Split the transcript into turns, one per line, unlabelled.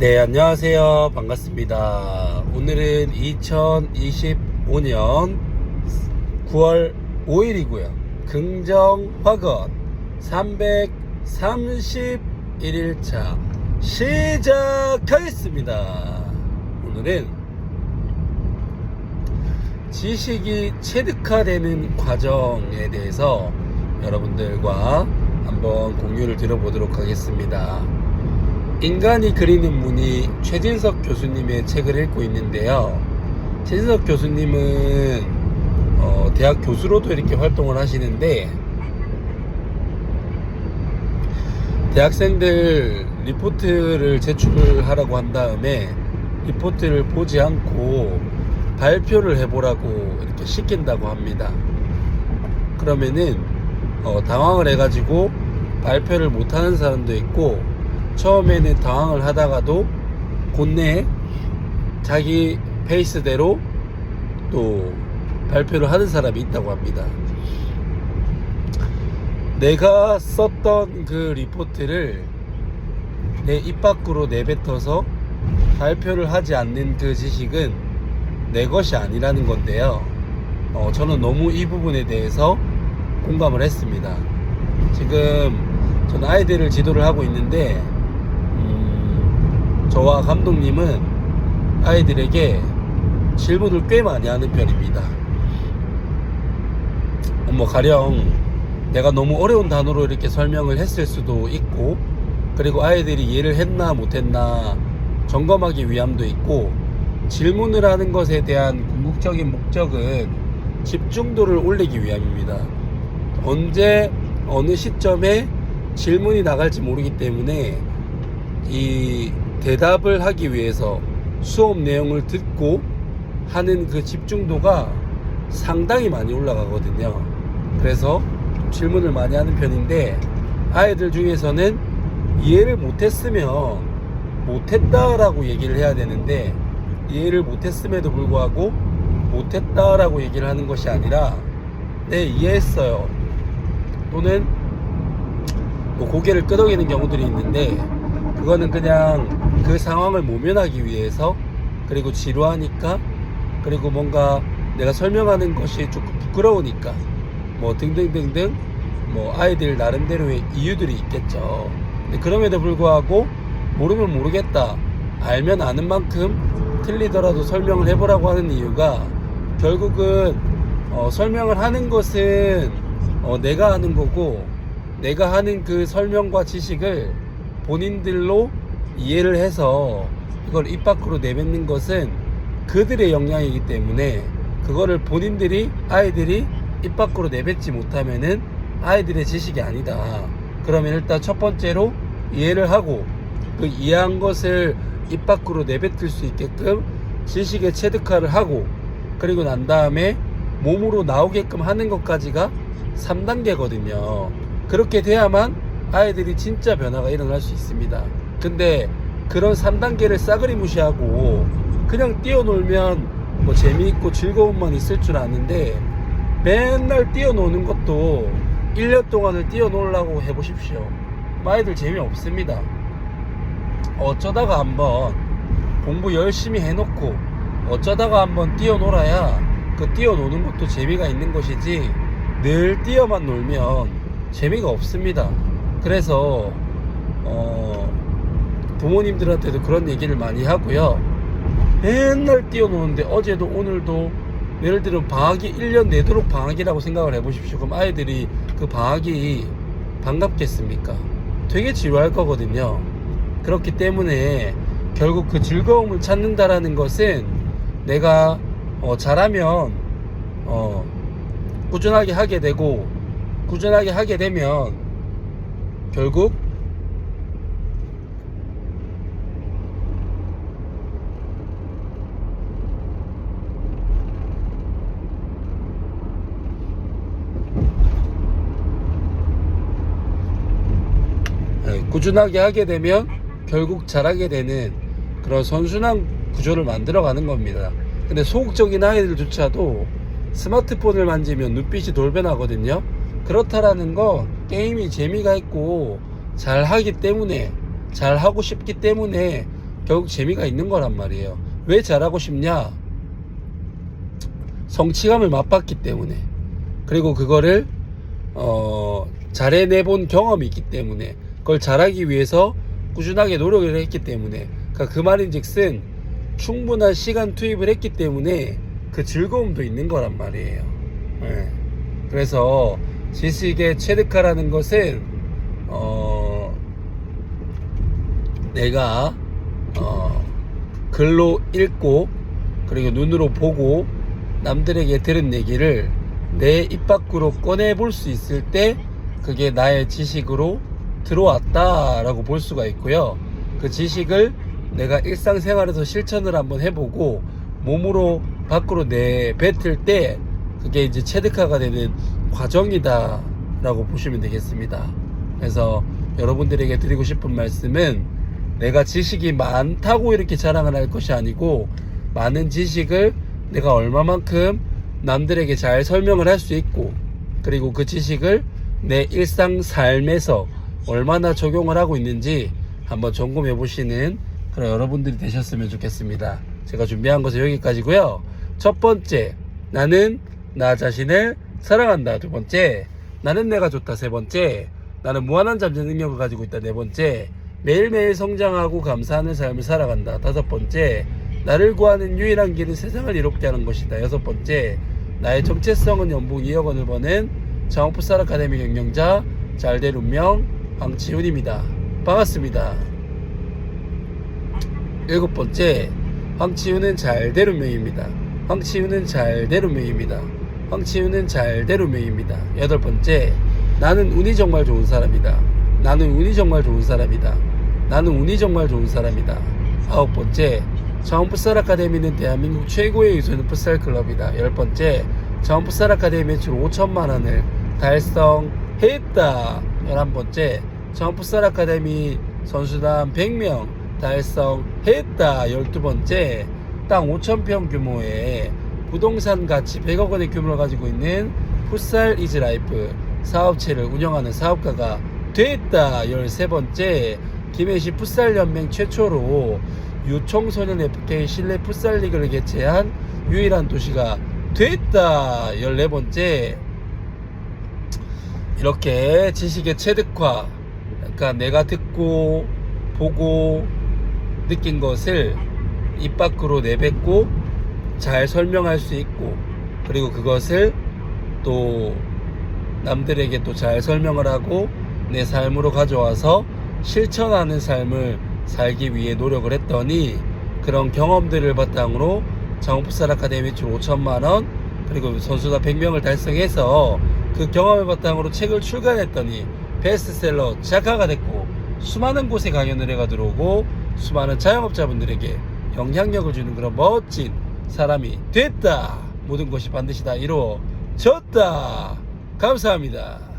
네, 안녕하세요. 반갑습니다. 오늘은 2025년 9월 5일이고요. 긍정 화건 331일차 시작하겠습니다. 오늘은 지식이 체득화되는 과정에 대해서 여러분들과 한번 공유를 들어보도록 하겠습니다. 인간이 그리는 문이 최진석 교수님의 책을 읽고 있는데요. 최진석 교수님은 어, 대학 교수로도 이렇게 활동을 하시는데 대학생들 리포트를 제출하라고 한 다음에 리포트를 보지 않고 발표를 해보라고 이렇게 시킨다고 합니다. 그러면은 어, 당황을 해가지고 발표를 못하는 사람도 있고 처음에는 당황을 하다가도 곧내 자기 페이스대로 또 발표를 하는 사람이 있다고 합니다. 내가 썼던 그 리포트를 내 입 밖으로 내뱉어서 발표를 하지 않는 그 지식은 내 것이 아니라는 건데요. 어, 저는 너무 이 부분에 대해서 공감을 했습니다. 지금 저는 아이들을 지도를 하고 있는데 음, 저와 감독님은 아이들에게 질문을 꽤 많이 하는 편입니다. 뭐 가령 내가 너무 어려운 단어로 이렇게 설명을 했을 수도 있고 그리고 아이들이 이해를 했나 못했나 점검하기 위함도 있고 질문을 하는 것에 대한 궁극적인 목적은 집중도를 올리기 위함입니다. 언제 어느 시점에 질문이 나갈지 모르기 때문에 이 대답을 하기 위해서 수업 내용을 듣고 하는 그 집중도가 상당히 많이 올라가거든요. 그래서 질문을 많이 하는 편인데 아이들 중에서는 이해를 못했으면 못했다라고 얘기를 해야 되는데 이해를 못했음에도 불구하고 못했다라고 얘기를 하는 것이 아니라 네 이해했어요 또는 뭐 고개를 끄덕이는 경우들이 있는데 그거는 그냥 그 상황을 모면하기 위해서 그리고 지루하니까 그리고 뭔가 내가 설명하는 것이 조금 부끄러우니까 뭐 등등등등 뭐 아이들 나름대로의 이유들이 있겠죠. 그럼에도 불구하고 모르면 모르겠다. 알면 아는 만큼 틀리더라도 설명을 해보라고 하는 이유가 결국은 어, 설명을 하는 것은 어, 내가 하는 거고 내가 하는 그 설명과 지식을 본인들로 이해를 해서 이걸 입 밖으로 내뱉는 것은 그들의 역량이기 때문에 그거를 본인들이 아이들이 입 밖으로 내뱉지 못하면은 아이들의 지식이 아니다. 그러면 일단 첫 번째로 이해를 하고 그 이해한 것을 입 밖으로 내뱉을 수 있게끔 지식의 체득화를 하고 그리고 난 다음에 몸으로 나오게끔 하는 것까지가 3단계거든요. 그렇게 돼야만 아이들이 진짜 변화가 일어날 수 있습니다. 근데 그런 3단계를 싸그리 무시하고 그냥 뛰어놀면 뭐 재미있고 즐거움만 있을 줄 아는데 맨날 뛰어노는 것도 1년 동안을 뛰어놀라고 해보십시오. 아이들 재미없습니다. 어쩌다가 한번 공부 열심히 해놓고 어쩌다가 한번 뛰어놀아야 그 뛰어노는 것도 재미가 있는 것이지 늘 뛰어만 놀면 재미가 없습니다. 그래서 어 부모님들한테도 그런 얘기를 많이 하고요. 맨날 뛰어노는데 어제도 오늘도 예를 들어 방학이 1년 내도록 방학이라고 생각을 해보십시오. 그럼 아이들이 그 방학이 반갑겠습니까? 되게 지루할 거거든요. 그렇기 때문에 결국 그 즐거움을 찾는다라는 것은 내가 어, 잘하면 어, 꾸준하게 하게 되고 꾸준하게 하게 되면 결국 예, 꾸준하게 하게 되면 결국 잘하게 되는 그런 선순환 구조를 만들어 가는 겁니다. 근데 소극적인 아이들조차도 스마트폰을 만지면 눈빛이 돌변하거든요. 그렇다라는 건 게임이 재미가 있고 잘 하기 때문에 잘 하고 싶기 때문에 결국 재미가 있는 거란 말이에요. 왜 잘하고 싶냐? 성취감을 맛봤기 때문에 그리고 그거를 어, 잘해내본 경험이 있기 때문에 그걸 잘하기 위해서 꾸준하게 노력을 했기 때문에 그러니까 그 말인즉슨 충분한 시간 투입을 했기 때문에 그 즐거움도 있는 거란 말이에요. 예. 그래서 지식의 체득화라는 것은 어, 내가 어, 글로 읽고 그리고 눈으로 보고 남들에게 들은 얘기를 내 입 밖으로 꺼내 볼 수 있을 때 그게 나의 지식으로 들어왔다라고 볼 수가 있고요. 그 지식을 내가 일상생활에서 실천을 한번 해보고 몸으로 밖으로 내뱉을 때 그게 이제 체득화가 되는 과정이다라고 보시면 되겠습니다. 그래서 여러분들에게 드리고 싶은 말씀은 내가 지식이 많다고 이렇게 자랑을 할 것이 아니고 많은 지식을 내가 얼마만큼 남들에게 잘 설명을 할 수 있고 그리고 그 지식을 내 일상 삶에서 얼마나 적용을 하고 있는지 한번 점검해 보시는 그런 여러분들이 되셨으면 좋겠습니다. 제가 준비한 것은 여기까지고요. 첫 번째, 나는 나 자신을 사랑한다. 두 번째, 나는 내가 좋다. 세 번째, 나는 무한한 잠재 능력을 가지고 있다. 네 번째, 매일매일 성장하고 감사하는 삶을 살아간다. 다섯 번째, 나를 구하는 유일한 길은 세상을 이롭게 하는 것이다. 여섯 번째, 나의 정체성은 연봉 2억 원을 버는 장호풋살 아카데미 경영자 잘될 운명 황치훈입니다. 반갑습니다. 일곱 번째, 황치훈은 잘될 운명입니다. 황치훈은 잘될 운명입니다. 황치훈은 잘될 운명입니다. 여덟 번째, 나는 운이 정말 좋은 사람이다. 나는 운이 정말 좋은 사람이다. 나는 운이 정말 좋은 사람이다. 아홉 번째, 자원 풋살 아카데미는 대한민국 최고의 유소년 풋살 클럽이다. 열 번째, 자원 풋살 아카데미 매출 5천만 원을 달성했다. 열한 번째, 자원 풋살 아카데미 선수단 100명 달성했다. 열두 번째, 땅 5천 평 규모의 부동산 가치 100억 원의 규모를 가지고 있는 풋살 이즈 라이프 사업체를 운영하는 사업가가 됐다. 13번째, 김해시 풋살 연맹 최초로 유청소년 FK 실내 풋살 리그를 개최한 유일한 도시가 됐다. 14번째, 이렇게 지식의 체득화, 그러니까 내가 듣고 보고 느낀 것을 입 밖으로 내뱉고 잘 설명할 수 있고 그리고 그것을 또 남들에게 또 잘 설명을 하고 내 삶으로 가져와서 실천하는 삶을 살기 위해 노력을 했더니 그런 경험들을 바탕으로 장훈풋살 아카데미 매출 5천만 원 그리고 선수단 100명을 달성해서 그 경험을 바탕으로 책을 출간했더니 베스트셀러 작가가 됐고 수많은 곳에 강연을 해가 들어오고 수많은 자영업자분들에게 영향력을 주는 그런 멋진 사람이 됐다. 모든 것이 반드시 다 이루어졌다. 감사합니다